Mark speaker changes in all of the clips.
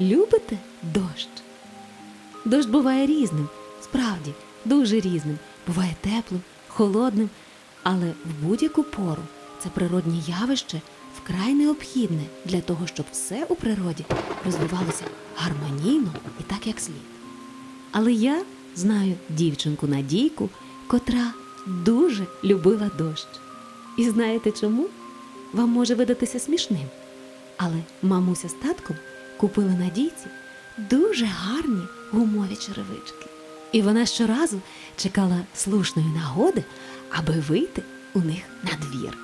Speaker 1: любите дощ? Дощ буває різним, справді, дуже різним. Буває теплим, холодним, але в будь-яку пору це природнє явище вкрай необхідне для того, щоб все у природі розвивалося гармонійно і так, як слід. Але я знаю дівчинку Надійку, котра дуже любила дощ. І знаєте чому? Вам може видатися смішним. Але мамуся з татком купили Надійці дуже гарні гумові черевички. І вона щоразу чекала слушної нагоди, аби вийти у них на двір.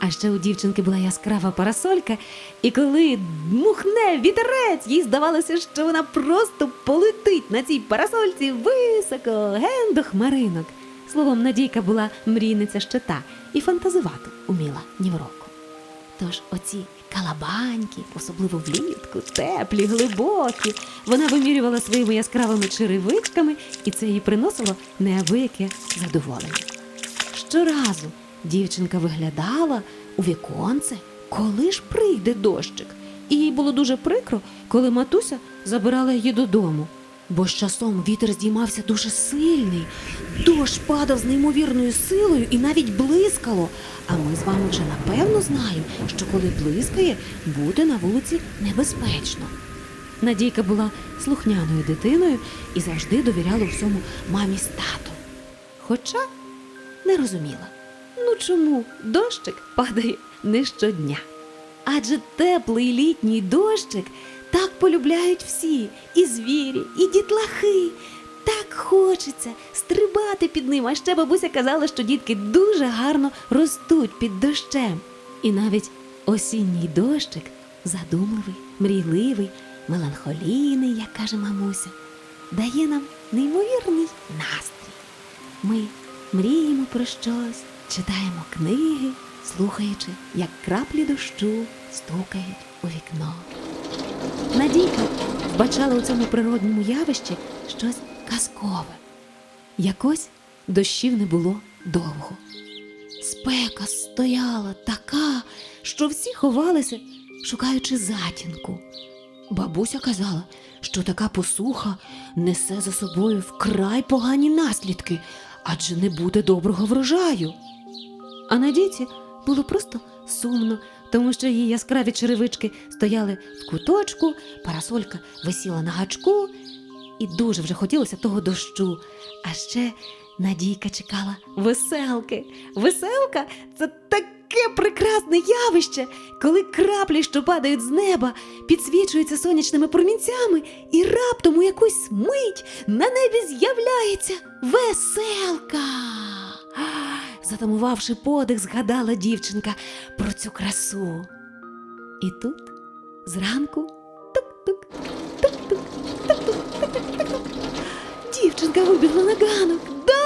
Speaker 1: А ще у дівчинки була яскрава парасолька, і коли дмухне вітерець, їй здавалося, що вона просто полетить на цій парасольці високо, ген до хмаринок. Словом, Надійка була мрійниця щита і фантазувати уміла ні в року. Тож оці калабаньки, особливо влітку, теплі, глибокі, вона вимірювала своїми яскравими черевичками, і це їй приносило неабияке задоволення. Щоразу дівчинка виглядала у віконце, коли ж прийде дощик. І їй було дуже прикро, коли матуся забирала її додому. Бо з часом вітер здіймався дуже сильний, дощ падав з неймовірною силою і навіть блискало. А ми з вами вже напевно знаємо, що коли блискає, буде на вулиці небезпечно. Надійка була слухняною дитиною і завжди довіряла всьому мамі з татом. Хоча не розуміла, ну чому дощик падає не щодня. Адже теплий літній дощик так полюбляють всі, і звірі, і дітлахи. Так хочеться стрибати під ним. А ще бабуся казала, що дітки дуже гарно ростуть під дощем. І навіть осінній дощик задумливий, мрійливий, меланхолійний, як каже мамуся, дає нам неймовірний настрій. Ми мріємо про щось, читаємо книги, слухаючи, як краплі дощу стукають у вікно. Вбачала у цьому природньому явищі щось казкове. Якось дощів не було довго. Спека стояла така, що всі ховалися, шукаючи затінку. Бабуся казала, що така посуха несе за собою вкрай погані наслідки, адже не буде доброго врожаю. А Надійці було просто сумно, тому що її яскраві черевички стояли в куточку, парасолька висіла на гачку, і дуже вже хотілося того дощу. А ще Надійка чекала веселки. Веселка це таке прекрасне явище, коли краплі, що падають з неба, підсвічуються сонячними промінцями, і раптом у якусь мить на небі з'являється веселка. Затамувавши подих, згадала дівчинка про цю красу. І тут зранку тук-тук, тук-тук, тук-тук. Дівчинка вибігла на ганок. Дощ!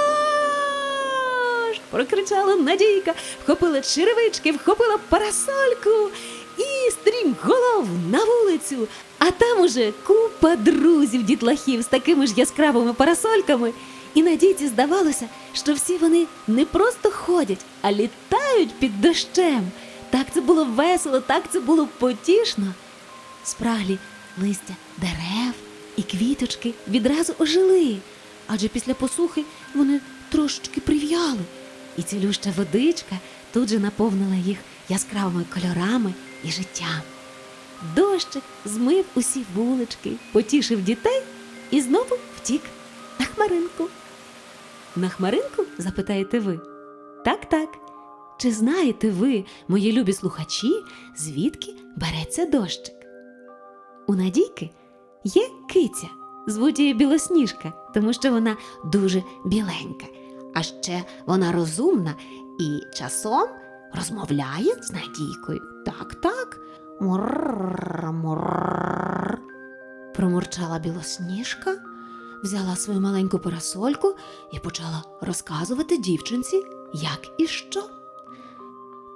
Speaker 1: прокричала Надійка, вхопила черевички, вхопила парасольку і стрім голов на вулицю. А там уже купа друзів дітлахів з такими ж яскравими парасольками. І Надійці здавалося, що всі вони не просто ходять, а літають під дощем. Так це було весело, так це було потішно. Спраглі листя дерев і квіточки відразу ожили, адже після посухи вони трошечки прив'яли, і цілюща водичка тут же наповнила їх яскравими кольорами і життям. Дощик змив усі вулички, потішив дітей і знову втік на хмаринку. На хмаринку? запитаєте ви? Так, так. Чи знаєте ви, мої любі слухачі, звідки береться дощик? У Надійки є киця, звуть її білосніжка, тому що вона дуже біленька. А ще вона розумна і часом розмовляє з Надійкою. Так, так. Мурр, мурр. Промурчала білосніжка, взяла свою маленьку парасольку і почала розказувати дівчинці, як і що.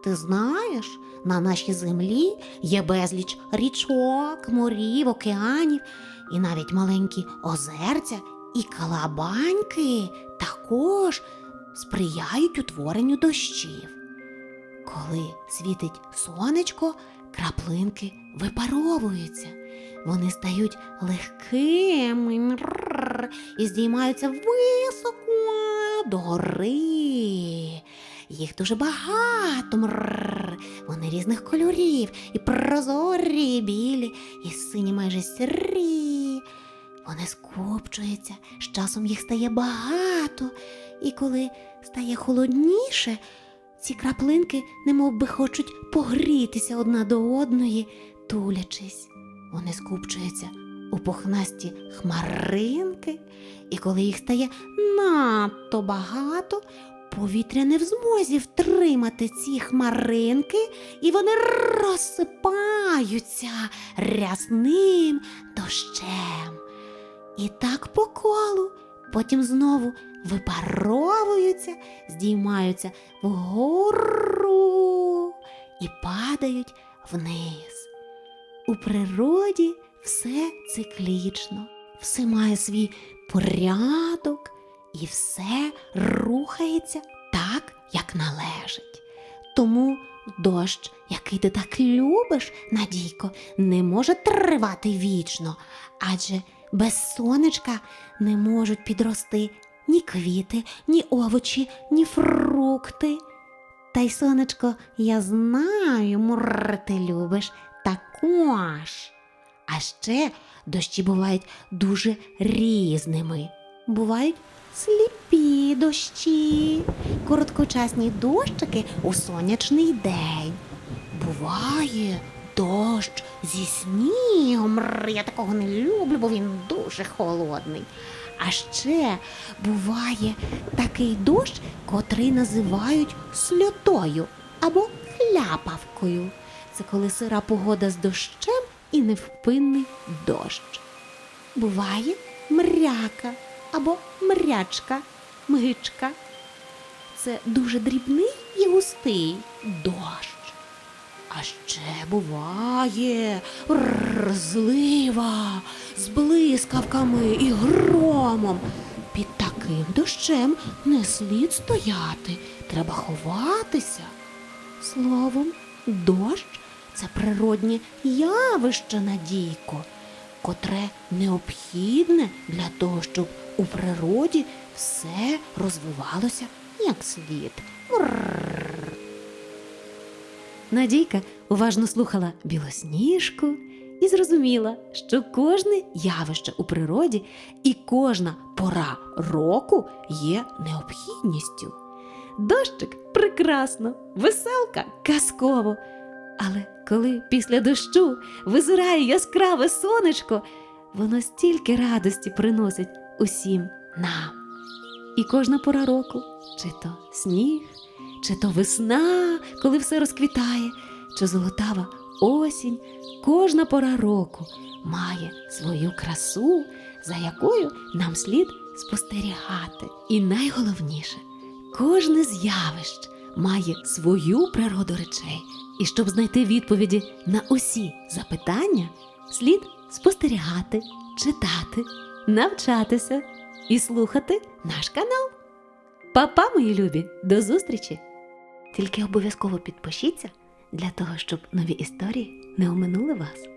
Speaker 2: Ти знаєш, на нашій землі є безліч річок, морів, океанів і навіть маленькі озерця і калабаньки також сприяють утворенню дощів. Коли світить сонечко, краплинки випаровуються. Вони стають легкими і здіймаються високо до гори. Їх дуже багато. Мрррр. Вони різних кольорів, і прозорі, і білі, і сині майже сірі. Вони скупчуються, з часом їх стає багато, і коли стає холодніше, ці краплинки немов би хочуть погрітися одна до одної, тулячись. Вони скупчуються у пухнасті хмаринки, і коли їх стає надто багато, повітря не в змозі втримати ці хмаринки, і вони розсипаються рясним дощем. І так по колу, потім знову випаровуються, здіймаються вгору і падають вниз. У природі все циклічно, все має свій порядок і все рухається так, як належить. Тому дощ, який ти так любиш, Надійко, не може тривати вічно, адже без сонечка не можуть підрости ні квіти, ні овочі, ні фрукти. Та й сонечко, я знаю, мур, ти любиш також. А ще дощі бувають дуже різними. Бувають сліпі дощі, короткочасні дощики у сонячний день. Буває дощ зі снігом. Я такого не люблю, бо він дуже холодний. А ще буває такий дощ, котрий називають сльотою або хляпавкою. Це коли сира погода з дощем і невпинний дощ. Буває мряка або мрячка, мгичка. Це дуже дрібний і густий дощ. А ще буває злива з блискавками і громом. Під таким дощем не слід стояти, треба ховатися. Словом, дощ це природнє явище, Надійко, котре необхідне для того, щоб у природі все розвивалося як слід.
Speaker 1: Надійка уважно слухала білосніжку і зрозуміла, що кожне явище у природі і кожна пора року є необхідністю. Дощик прекрасно, веселка казково. Але коли після дощу визирає яскраве сонечко, воно стільки радості приносить усім нам. І кожна пора року, чи то сніг, чи то весна, коли все розквітає, чи золотава осінь, кожна пора року має свою красу, за якою нам слід спостерігати. І найголовніше, кожне з явищ має свою природу речей. І щоб знайти відповіді на усі запитання, слід спостерігати, читати, навчатися і слухати наш канал. Па-па, мої любі, до зустрічі! Тільки обов'язково підпишіться для того, щоб нові історії не оминули вас.